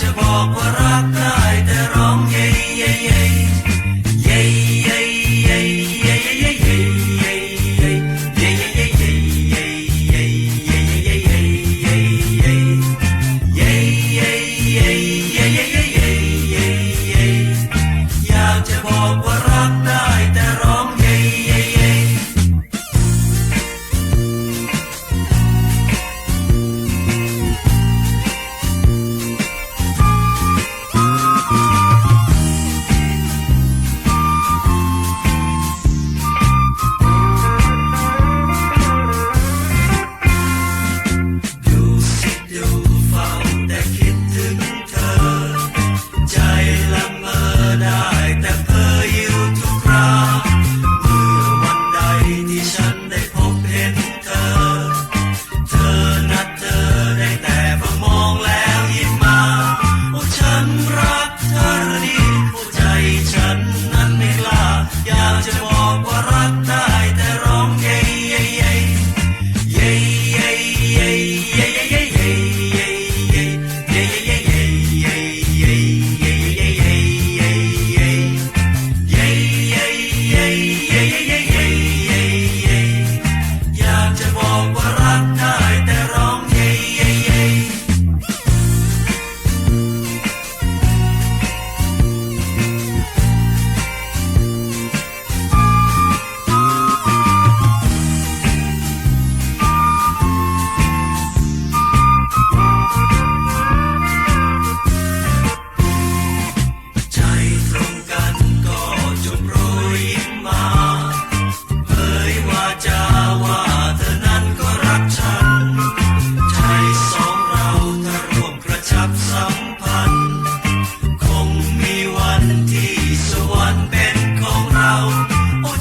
Chabokwara.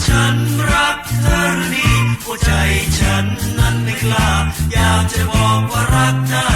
ฉันรักเธอนี้หัวใจฉันนั้นไม่กล้าอยากจะบอกว่ารักเธอ